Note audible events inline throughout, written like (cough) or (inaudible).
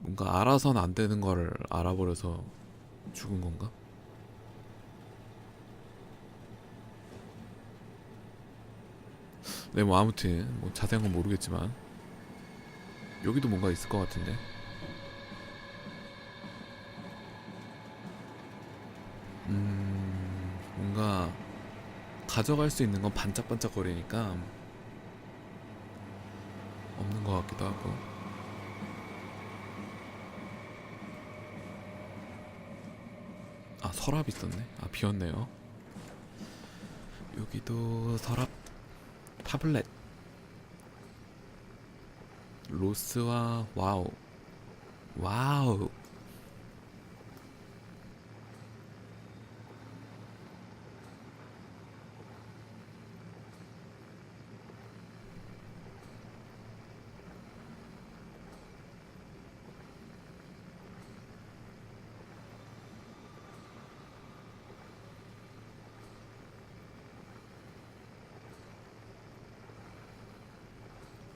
뭔가 알아선 안 되는 걸 알아버려서 죽은 건가? 네, 뭐 아무튼 뭐 자세한 건 모르겠지만 여기도 뭔가 있을 것 같은데. 음, 뭔가 가져갈 수 있는 건 반짝반짝거리니까 없는 것 같기도 하고. 아 서랍 있었네. 아 비었네요. 여기도 서랍 타블렛 로스와 와우 와우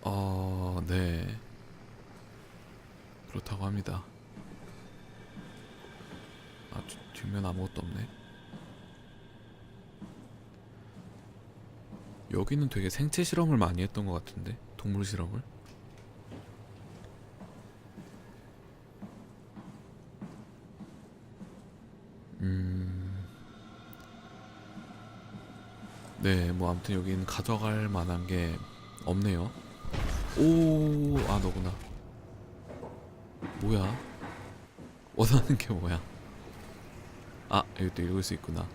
어, 네. 그렇다고 합니다. 아, 뒤- 뒷면 아무것도 없네. 여기는 되게 생체 실험을 많이 했던 것 같은데 동물 실험을. 음. 네, 뭐 아무튼 여기는 가져갈 만한 게 없네요. 오, 아 너구나. 뭐야? 원하는 게 뭐야? 아, 또 읽을 수 있구나.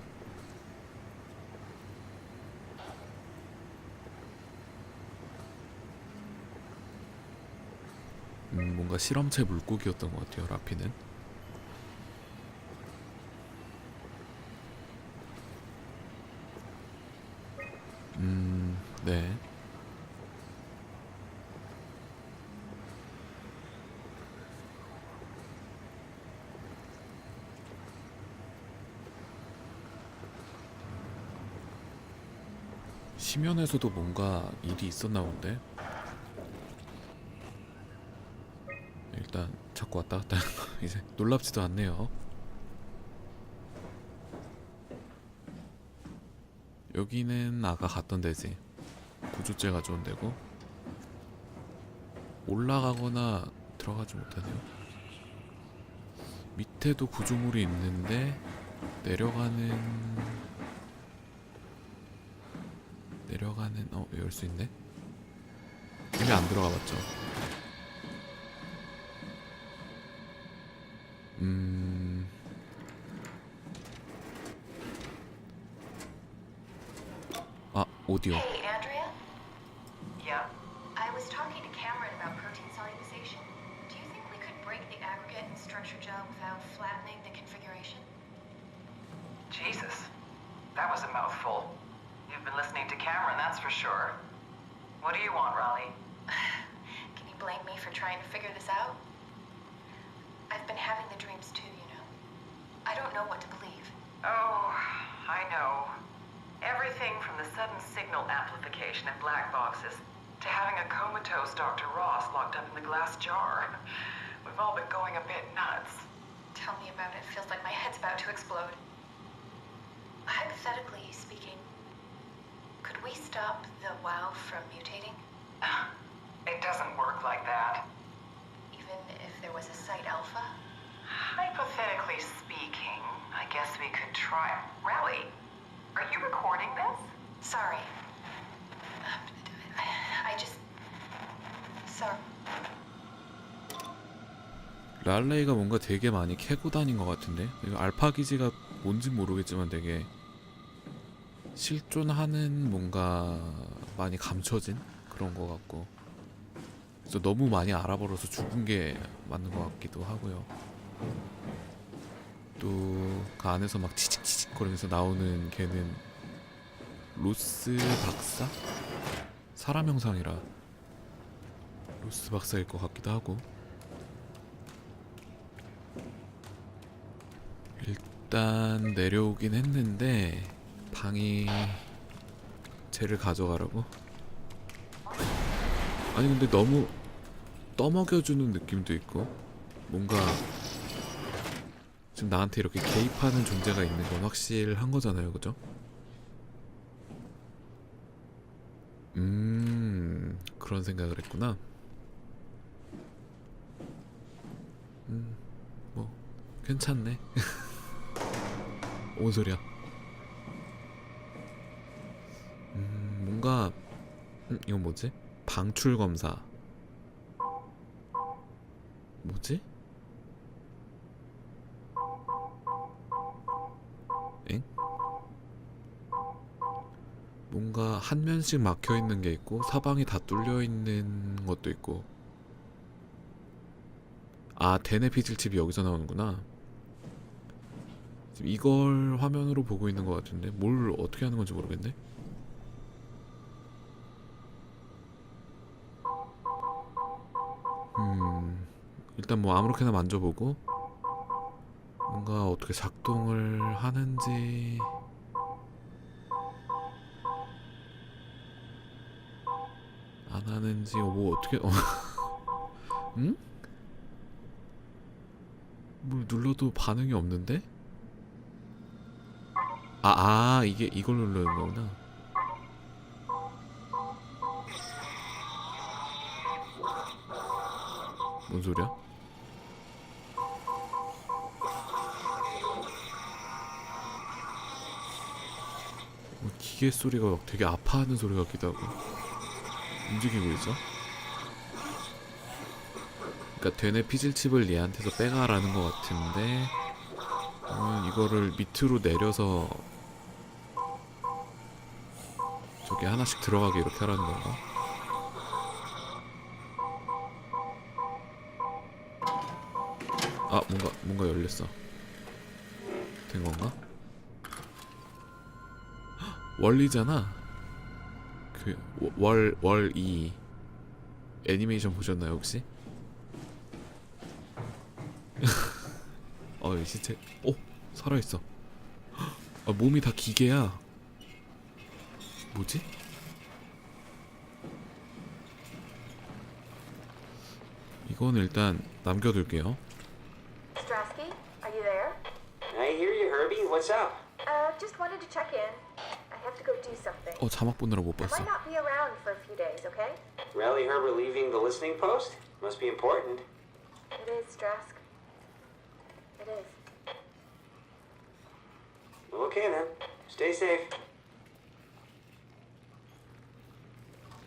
음, 뭔가 실험체 물고기였던 것 같아요, 라피는. 음, 네. 심연에서도 뭔가 일이 있었나 본데. 일단 자꾸 왔다 갔다 하는 거 (laughs) 이제 놀랍지도 않네요. 여기는 아까 갔던 데지. 구조제 가져온 데고. 올라가거나 들어가지 못하네요. 밑에도 구조물이 있는데 내려가는 내려가는 어 열 수 있네. 이미 안 들어가 봤죠. 음. 아 오디오. What do you want, Raleigh? (sighs) Can you blame me for trying to figure this out? I've been having the dreams too, you know. I don't know what to believe. Oh, I know. Everything from the sudden signal amplification in black boxes to having a comatose Dr. Ross locked up in the glass jar. We've all been going a bit nuts. Tell me about it. Feels like my head's about to explode. Hypothetically speaking, could we stop the WoW from mutating? It doesn't work like that. Even if there was a site alpha? Hypothetically speaking, I guess we could try. Raleigh, are you recording this? Sorry. Um, I, I just. Sorry. 랄레이가 뭔가 되게 많이 캐고 다닌 것 같은데 알파 기지가 뭔진 모르겠지만 되게 실존하는 뭔가 많이 감춰진 그런 것 같고 그래서 너무 많이 알아버려서 죽은 게 맞는 것 같기도 하고요. 또 그 안에서 막 치직치직 거리면서 나오는 걔는 로스 박사? 사람 형상이라 로스 박사일 것 같기도 하고 일단 내려오긴 했는데 방이 쟤를 가져가라고? 아니 근데 너무 떠먹여주는 느낌도 있고 뭔가 지금 나한테 이렇게 개입하는 존재가 있는 건 확실한 거잖아요, 그죠? 음, 그런 생각을 했구나. 음, 뭐 괜찮네. (laughs) 뭔 소리야? 음, 뭔가 음, 이건 뭐지? 방출 검사. 뭐지? 엥? 뭔가 한 면씩 막혀 있는 게 있고 사방이 다 뚫려 있는 것도 있고. 아, 대내 피질칩이 여기서 나오는구나. 지금 이걸 화면으로 보고 있는 것 같은데 뭘 어떻게 하는 건지 모르겠네. 일단 뭐 아무렇게나 만져보고 뭔가 어떻게 작동을 하는지 안 하는지 어, 뭐 어떻게 어. (laughs) 응? 뭘 눌러도 반응이 없는데? 아, 아 이게 이걸 누르는 거구나. 뭔 소리야? 기계 소리가 막 되게 아파하는 소리 같기도 하고 움직이고 있어? 그러니까 되뇌 피질칩을 얘한테서 빼가라는 것 같은데 어, 이거를 밑으로 내려서 저기 하나씩 들어가게 이렇게 하라는 건가? 아 뭔가 뭔가 열렸어 된 건가? 헉, 원리잖아 그 그월월2 애니메이션 보셨나요 혹시? 어, 이 시체. 어, 살아있어. 헉, 아, 몸이 다 기계야. 뭐지? 이건 일단 남겨둘게요. Strasky, are you there? I hear you, Herbie. What's up? Uh, just wanted to check in. 어, 자막 보느라 못 I 봤어. might not be around for a few days, okay? Rally Herbert leaving the listening post? Must be important. It is, Strask. It is. Okay then. Stay safe.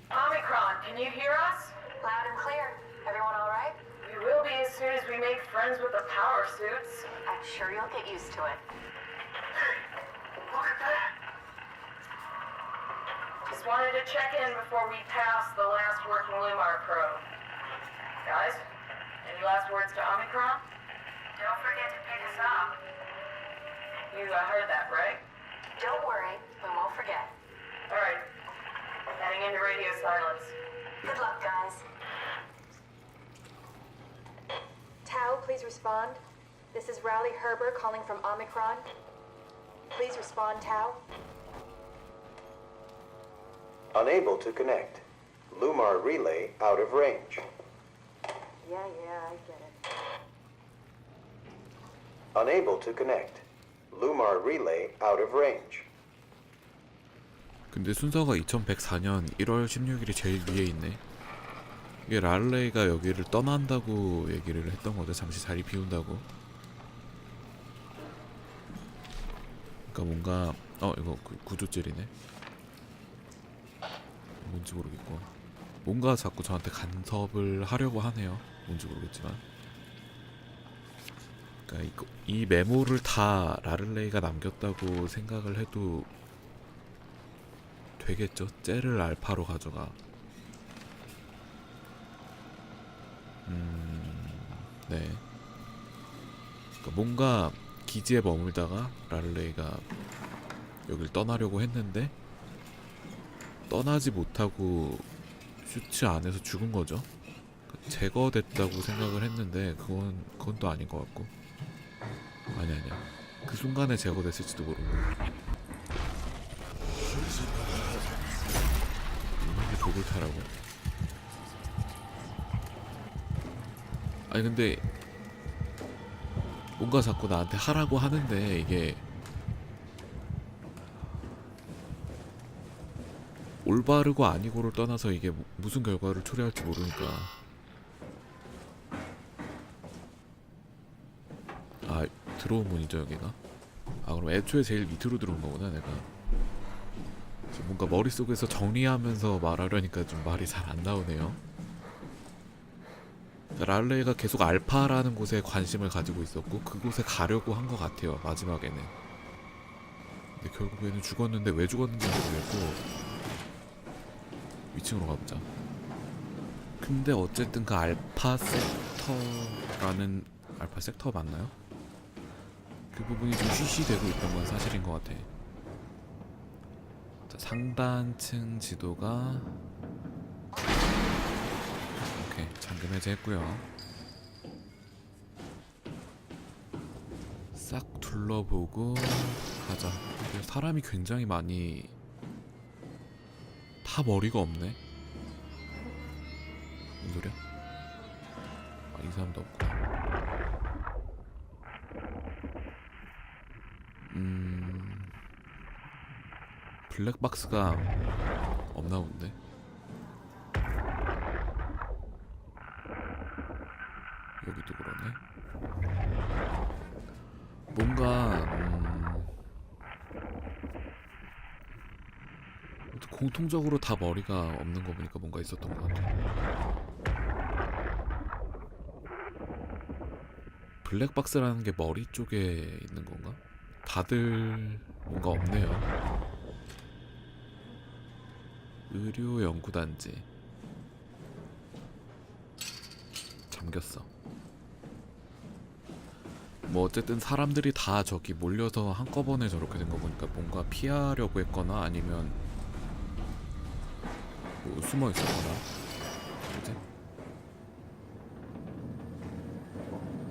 Omicron, can you hear us? Loud and clear. Everyone all right? We will be as soon as we make friends with the power suits. I'm sure you'll get used to it. Look at that. Just wanted to check in before we pass the last working Lumar probe. Guys, any last words to Omicron? Don't forget to pick us up. You uh, heard that, right? Don't worry, we won't forget. All right. Heading into radio silence. Good luck, guys. Tau, please respond. This is Rowley Herber calling from Omicron. Please respond, Tau. Unable to connect. Lumar relay out of range. Yeah, yeah, I get it. Unable to connect. Lumar relay out of range. 근데 순서가 2104년 1월 16일이 제일 위에 있네. 이게 랄레이가 여기를 떠난다고 얘기를 했던 거죠. 잠시 자리 비운다고. 그러니까 뭔가 어 이거 그 구조질이네. 뭔지 모르겠고 뭔가 자꾸 저한테 간섭을 하려고 하네요. 뭔지 모르겠지만. 그러니까 이거, 이 메모를 다 라를레이가 남겼다고 생각을 해도 되겠죠. 젤을 알파로 가져가. 음, 네. 그러니까 뭔가 기지에 머물다가 라를레이가 여길 떠나려고 했는데 떠나지 못하고 슈츠 안에서 죽은 거죠. 제거됐다고 생각을 했는데 그건 그건 또 아닌 것 같고. 아니 아니야. 그 순간에 제거됐을지도 모르고. 이게 독을 타라고? 아니 근데 뭔가 자꾸 나한테 하라고 하는데 이게 올바르고 아니고를 떠나서 이게 무- 무슨 결과를 초래할지 모르니까. 아 들어온 문이죠 여기가? 아 그럼 애초에 제일 밑으로 들어온 거구나 내가. 지금 뭔가 머릿속에서 정리하면서 말하려니까 좀 말이 잘 안 나오네요. 랄레이가 계속 알파라는 곳에 관심을 가지고 있었고 그곳에 가려고 한 것 같아요 마지막에는. 근데 결국에는 죽었는데 왜 죽었는지 모르겠고 위층으로 가보자. 근데 어쨌든 그 알파 섹터라는 알파 섹터 맞나요? 그 부분이 좀 쉬쉬되고 있던 건 사실인 것 같아. 자, 상단층 지도가 오케이 잠금 해제했고요. 싹 둘러보고 가자. 사람이 굉장히 많이 다 머리가 없네? 무슨 소리야? 아, 이 사람도 없구나 음 블랙박스가 없나 본데 여기도 그러네. 뭔가 음, 공통적으로 다 머리가 없는 거 보니까 뭔가 있었던 것 같아. 블랙박스라는 게 머리 쪽에 있는 건가? 다들 뭔가 없네요. 의료 연구단지 잠겼어. 뭐 어쨌든 사람들이 다 저기 몰려서 한꺼번에 저렇게 된 거 보니까 뭔가 피하려고 했거나 아니면 뭐 숨어 있었거나 그지?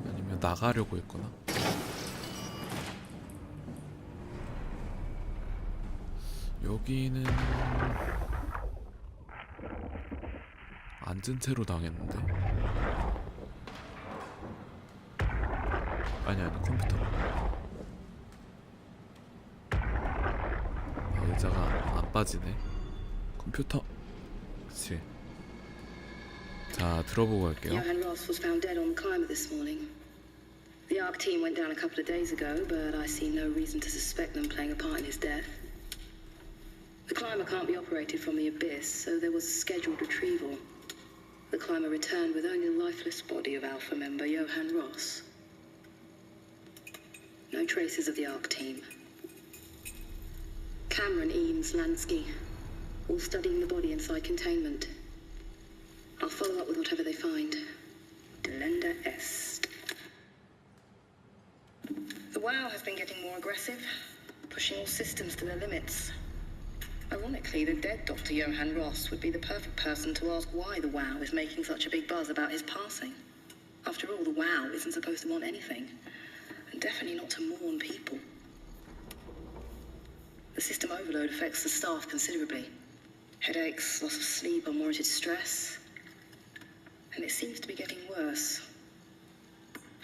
아니면 나가려고 했거나? 여기는 앉은 채로 당했는데? 아니 아니 컴퓨터. 아, 의자가 안 빠지네. 컴퓨터 자 들어보고 갈게요 Johan Ross was found dead on the climber this morning. The ARC team went down a couple of days ago, but I see no reason to suspect them playing a part in his death. The climber can't be operated from the abyss, so there was a scheduled retrieval. The climber returned with only the lifeless body of Alpha member Johan Ross. No traces of the ARC team. Cameron, Eames, Lansky, all studying the body inside containment. I'll follow up with whatever they find. Delenda Est. The WoW has been getting more aggressive, pushing all systems to their limits. Ironically, the dead Dr. Johann Ross would be the perfect person to ask why the WoW is making such a big buzz about his passing. After all, the WoW isn't supposed to want anything, and definitely not to mourn people. The system overload affects the staff considerably. Headaches, loss of sleep, unwarranted stress. And it seems to be getting worse.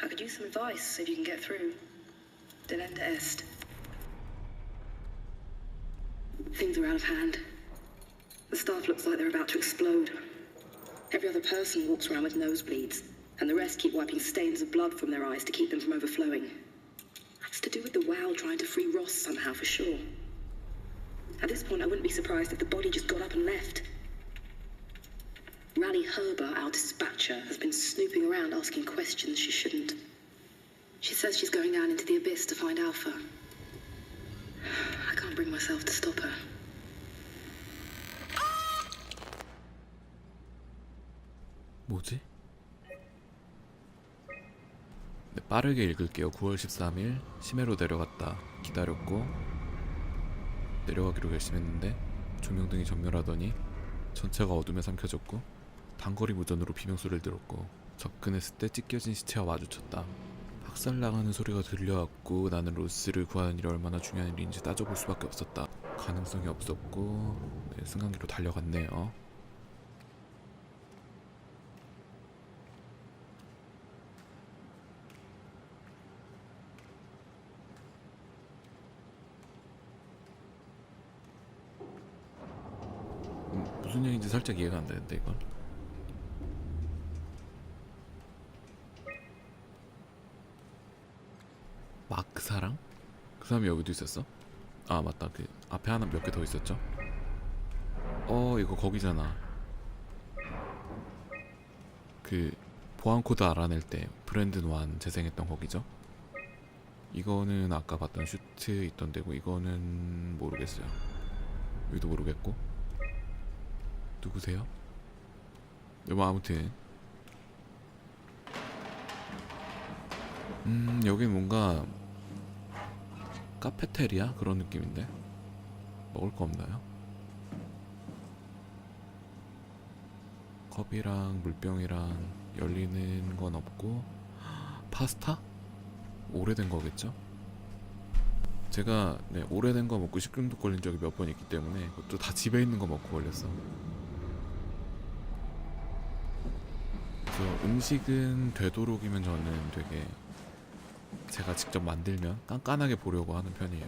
I could use some advice if you can get through. Delenda Est. Things are out of hand. The staff looks like they're about to explode. Every other person walks around with nosebleeds, and the rest keep wiping stains of blood from their eyes to keep them from overflowing. That's to do with the WoW trying to free Ross somehow, for sure. At this point, I wouldn't be surprised if the body just got up and left. Rally Herber, our dispatcher, has been snooping around asking questions she shouldn't. She says she's going down into the abyss to find Alpha. I can't bring myself to stop her. 뭐지? 네, 빠르게 읽을게요. 9월 13일 심해로 내려갔다. 기다렸고 내려가기로 결심했는데 조명등이 전멸하더니 전체가 어둠에 삼켜졌고 단거리 무전으로 비명소리를 들었고 접근했을 때 찢겨진 시체와 마주쳤다. 박살 나가는 소리가 들려왔고 나는 로스를 구하는 일이 얼마나 중요한 일인지 따져볼 수밖에 없었다. 가능성이 없었고 네, 승강기로 달려갔네요. 음, 무슨 얘기인지 살짝 이해가 안 되는데 이건 사랑? 그 사람이 여기도 있었어? 아 맞다 그 앞에 하나 몇 개 더 있었죠? 어 이거 거기잖아 그 보안 코드 알아낼 때 브랜드 노안 재생했던 거기죠? 이거는 아까 봤던 슈트 있던 데고 이거는 모르겠어요 여기도 모르겠고 누구세요? 네, 뭐 아무튼 음 여긴 뭔가 카페테리아 그런 느낌인데 먹을 거 없나요? 컵이랑 물병이랑 열리는 건 없고 파스타? 오래된 거겠죠? 제가 네, 오래된 거 먹고 식중독 걸린 적이 몇 번 있기 때문에 그것도 다 집에 있는 거 먹고 걸렸어. 그래서 음식은 되도록이면 저는 되게 제가 직접 만들면 깐깐하게 보려고 하는 편이에요.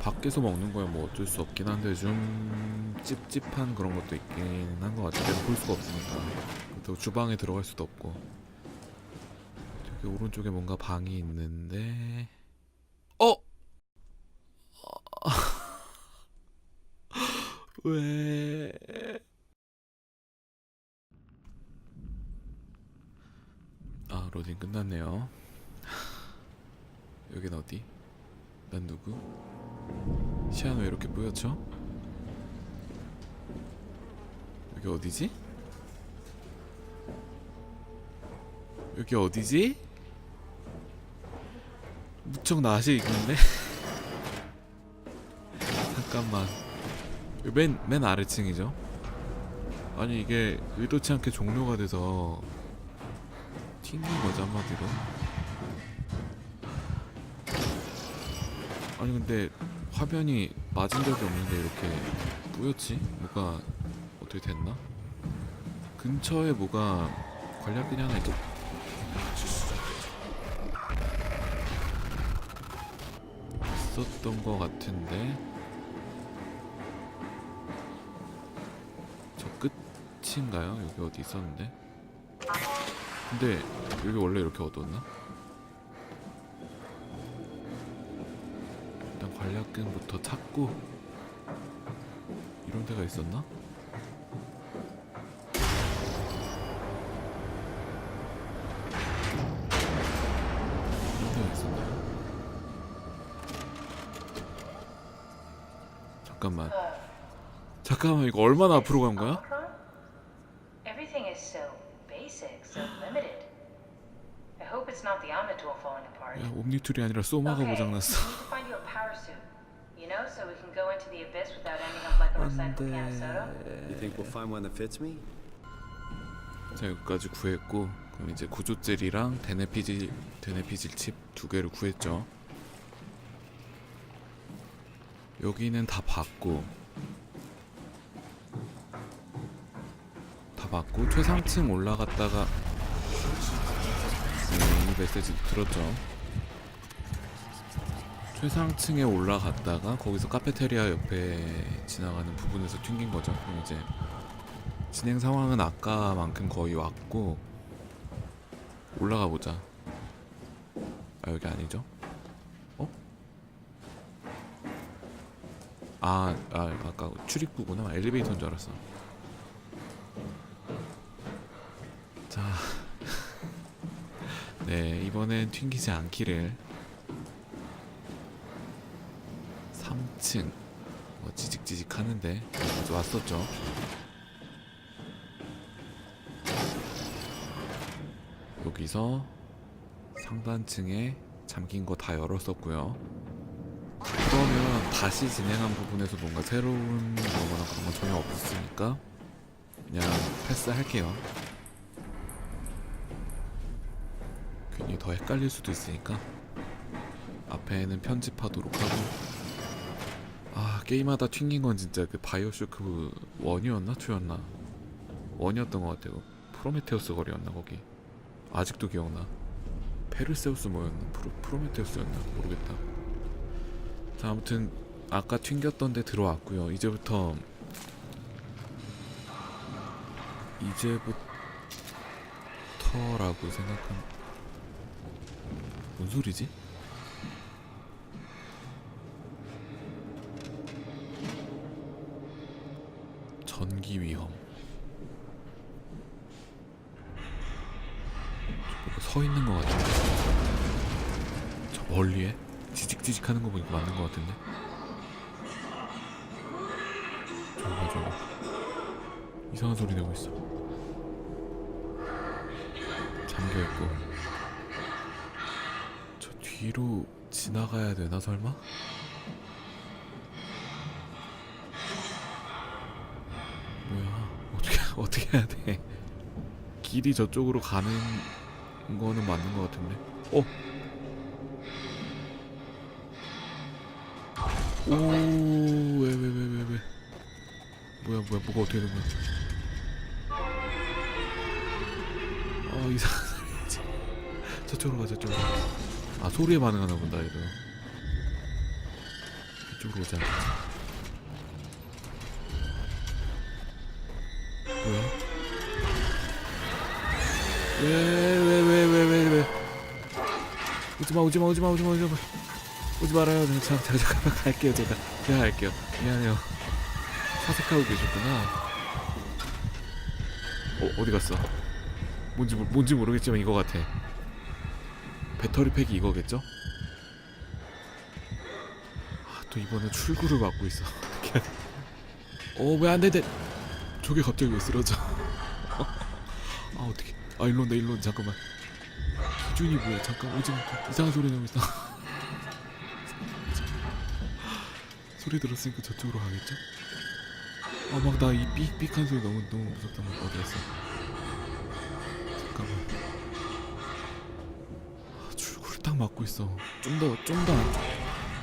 밖에서 먹는 거야 뭐 어쩔 수 없긴 한데 좀 찝찝한 그런 것도 있긴 한 것 같아요. 볼 수가 없으니까. 또 주방에 들어갈 수도 없고. 저기 오른쪽에 뭔가 방이 있는데 어? (laughs) 왜? 아 로딩 끝났네요. 여긴 어디? 난 누구? 시안 왜 이렇게 뿌옇죠? 여기 어디지? 여기 어디지? 무척 낯이 익는데? (laughs) 잠깐만 맨, 맨 아래층이죠? 아니 이게 의도치 않게 종료가 돼서 튕긴 거죠 한마디로 아니 근데 화면이 맞은 적이 없는데 이렇게 뿌옇지? 뭐가 어떻게 됐나? 근처에 뭐가 관략근이 하나 있 있었던 것 같은데 저 끝인가요? 여기 어디 있었는데? 근데 여기 원래 이렇게 어두웠나? 관략근부터 찾고 이런 데가 있었나? 이런 데가 있었나요? 잠깐만 잠깐만 이거 얼마나 앞으로 간 거야? Huh? Everything is so basic, so limited. I hope it's not the Amador falling apart. 야 옴니툴이 아니라 소마가 Okay, 고장났어 fits me? 자 여기까지 구했고 그럼 이제 구조젤이랑 데네피질 데네피질 칩 두 개를 구했죠. 여기는 다 받고 다 받고 최상층 올라갔다가 네, 이 메시지 들었죠 최상층에 올라갔다가 거기서 카페테리아 옆에 지나가는 부분에서 튕긴 거죠 그럼 이제 진행 상황은 아까만큼 거의 왔고 올라가 보자. 아 여기 아니죠? 어? 아, 아 아까 출입구구나. 엘리베이터인 줄 알았어. 자, (laughs) 네 이번엔 튕기지 않기를. 3층 뭐 지직지직 하는데 왔었죠. 여기서 상단층에 잠긴 거 다 열었었고요. 그러면 다시 진행한 부분에서 뭔가 새로운 거거나 그런 건 전혀 없으니까 그냥 패스할게요. 괜히 더 헷갈릴 수도 있으니까 앞에는 편집하도록 하고 아 게임하다 튕긴 건 진짜 그 바이오쇼크 1이었나 2였나 1이었던 것 같아요 프로메테우스 거리였나 거기 아직도 기억나. 페르세우스 뭐였나? 프로, 프로메테우스였나? 모르겠다. 자, 아무튼 아까 튕겼던 데 들어왔고요. 이제부터 이제부터라고 생각한 뭔 소리지? 전기 위험. 뭐가 서 있는 것 같은데. 저 멀리에 지직지직하는 거 보니까 맞는 것 같은데. 저거 저거 이상한 소리 내고 있어. 잠겨 있고. 저 뒤로 지나가야 되나 설마? 뭐야 어떻게 (laughs) 어떻게 해야 돼? 길이 저쪽으로 가는 거는 맞는 것 같은데. 어? 오왜 왜 왜 왜 왜, 뭐야 뭐야 뭐가 어떻게 된 거야? 어 이상한 소리지. 저쪽으로 가 저쪽으로. 아 소리에 반응하나 본다 얘도. 이쪽으로 오자. 뭐야? 왜 왜 왜 왜 왜 왜? 오지마 오지마 오지마 오지마 오지마 오지 말아요. 네, 자, 자, 잠깐만 갈게요 제가 제가 갈게요. 미안해요. 사색하고 계셨구나. 어 어디 갔어? 뭔지 뭔지 모르겠지만 이거 같아. 배터리 팩이 이거겠죠? 아, 또 이번에 출구를 막고 있어. 어떻게 해야 돼? 어, 왜안 돼? 돼? 저게 갑자기 왜 쓰러져? (laughs) 아, 어떻게? 아, 일로 온다. 잠깐만. 기준이 뭐야? 잠깐, 마. 이상한 소리 나고 있어. (laughs) 소리 들었으니까 저쪽으로 가겠죠? 아, 막 나 이 삑삑한 소리 너무 너무 무섭단 말이야. 어디 갔어? 잠깐만. 아, 출구를 딱 막고 있어. 좀 더, 좀 더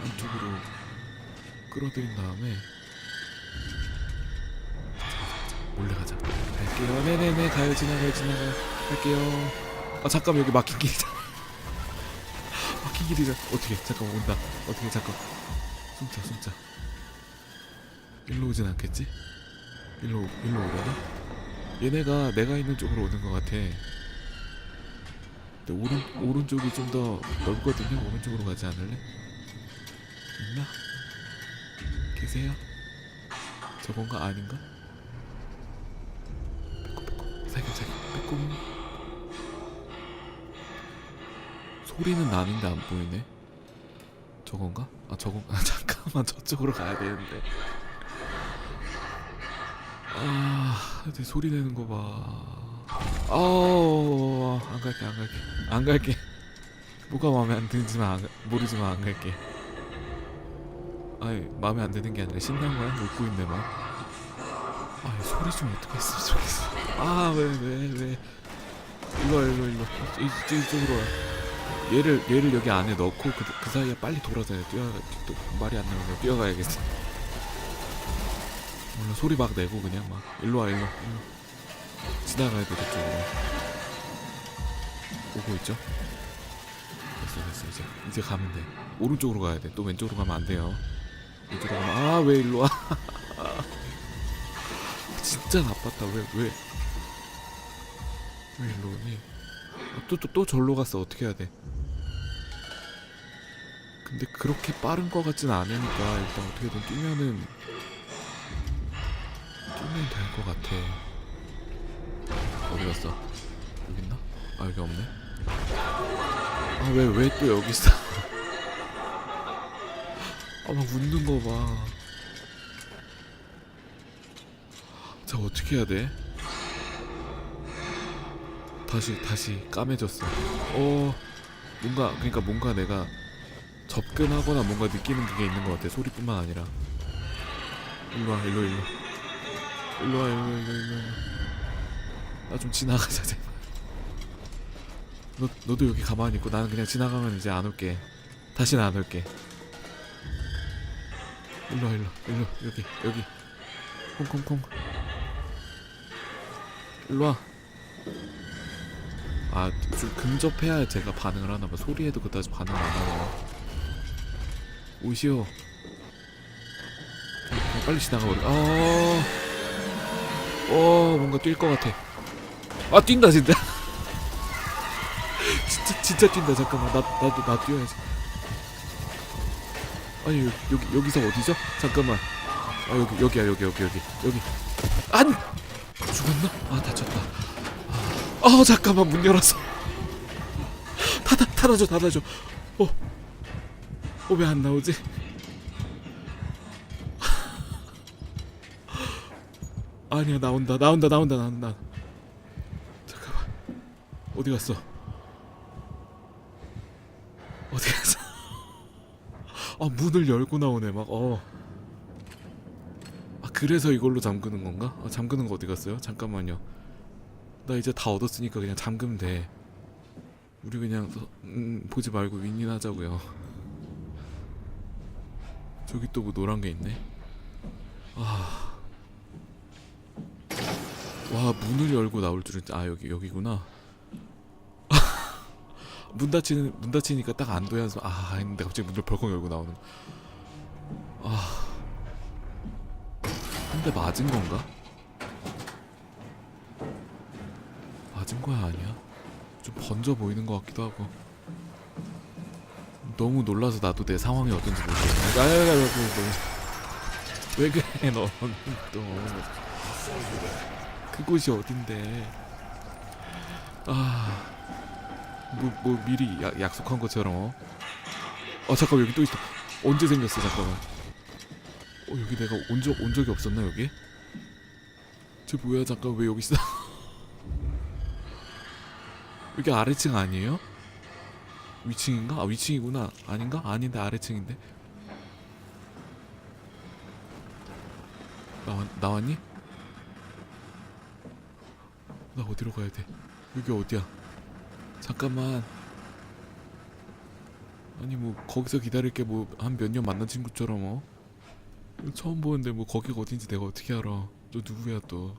안쪽으로 끌어들인 다음에 몰래 가자. 갈게요. 네네네 가요 지나가요 지나가요. 갈게요. 아 잠깐 여기 막힌 길이잖아. (laughs) 막힌 길이잖아. 어떻게 잠깐 온다. 어떻게 잠깐 숨자 숨자. 일로 오진 않겠지? 일로 일로 오려나? 얘네가 내가 있는 쪽으로 오는 것 같아. 근데 오른 오른쪽이 좀 더 넓거든요. 오른쪽으로 가지 않을래? 있나? 계세요? 저건가 아닌가? 빼꼼 빼꼼 살짝 살짝 빼꼼 소리는 나는데 안 보이네. 저건가? 아 저건 아 (laughs) 잠깐만 저쪽으로 가야 되는데. 아, 내 소리 내는 거 봐. 아우, 안 갈게, 안 갈게, 안 갈게. 뭐가 마음에 안 드는지만 안, 가- 모르지만 안 갈게. 아니, 마음에 안 드는 게 아니라 신난 거야? 웃고 있네 막. 아, 이 소리 좀 어떻게 했으면 좋겠어. 아, 왜, 왜, 왜? 일로 와, 일로, 와, 일로. 와. 이, 이, 이쪽으로 와. 얘를, 얘를 여기 안에 넣고 그, 그 사이에 빨리 뛰어가, 또 말이 안 나오면 뛰어가야겠어. 몰라 소리 막 내고 그냥 막 일로 와 일로 지나가야 돼 저쪽으로. 오고 있죠? 됐어 됐어 이제 이제 가면 돼. 오른쪽으로 가야 돼또 왼쪽으로 가면 안 돼요. 왼쪽으로 가면 아 왜 일로 와? (laughs) 진짜 나빴다. 왜 왜? 왜 일로 오니? 또 또또 절로 갔어 어떻게 해야 돼? 근데 그렇게 빠른 거 같진 않으니까 일단 어떻게든 뛰면은 뛰면 될 것 같아. 어디 갔어? 여기 있나? 아 여기 없네. 아 왜 왜 또 여기 있어? (laughs) 아 막 웃는 거 봐. 자 어떻게 해야 돼? 다시 다시 까매졌어. 어 뭔가 그러니까 뭔가 내가 접근하거나 뭔가 느끼는 게 있는 것 같아. 소리뿐만 아니라. 일로 와 일로 일로. 일로 와 일로 일로 일로 나좀 지나가자 제발. 너, 너도 여기 가만히 있고 나는 그냥 지나가면 이제 안 올게. 다시는 안 올게. 일로 와 일로 일로 여기 여기. 콩콩콩. 일로 와. 아, 좀 근접해야 제가 반응을 하나봐. 소리에도 그다지 반응 안 하네요. 오시오. 빨리 지나가 버려. 어, 어, 뭔가 뛸 것 같아. 아 뛴다 진짜. (laughs) 진짜 진짜 뛴다 잠깐만. 나 나도 나 뛰어야지. 아니 여기 여기 여기서 어디죠? 잠깐만. 아 여기 여기야 여기 여기 여기. 여기. 안 죽었나? 아 다쳤다. 아 어, 잠깐만. 문 열었어. 닫아 닫아줘 닫아줘. 어어왜 안 나오지 아니야 나온다. 나온다 나온다 나온다 잠깐만. 어디 갔어? 어디 갔어? (laughs) 아 문을 열고 나오네 막어. 아 그래서 이걸로 잠그는 건가? 아, 잠그는 거 어디 갔어요? 잠깐만요. 나 이제 다 얻었으니까 그냥 잠그면 돼. 우리 그냥 서- 음, 보지 말고 윈윈 하자고요. 저기 또 뭐 노란 게 있네? 아 와 문을 열고 나올 줄은 아 여기 여기구나. (laughs) 문 닫히는 문 닫히니까 딱 안도야서 아 했는데 갑자기 문을 벌컥 열고 나오는. 아. 한대 맞은 건가? 맞은 거야 아니야? 좀 번져 보이는 것 같기도 하고. 너무 놀라서 나도 내 상황이 어떤지 모르겠네. 아야야야 왜 그래 너 또 그곳이 어딘데? 아 뭐 뭐 미리 야, 약속한 것처럼. 어? 아 잠깐 여기 또 있어. 언제 생겼어 잠깐만. 어 여기 내가 온적온 적이 없었나 여기? 저 뭐야 잠깐 왜 여기 있어? (laughs) 여기 아래층 아니에요? 위층인가? 아 위층이구나. 아닌가? 아닌데 아래층인데. 나왔 나왔니 나 어디로 가야 돼? 여기 어디야? 잠깐만. 아니 뭐 거기서 기다릴게 뭐 한 몇 년 만난 친구처럼 어? 처음 보는데 뭐 거기가 어딘지 내가 어떻게 알아? 너 누구야 또?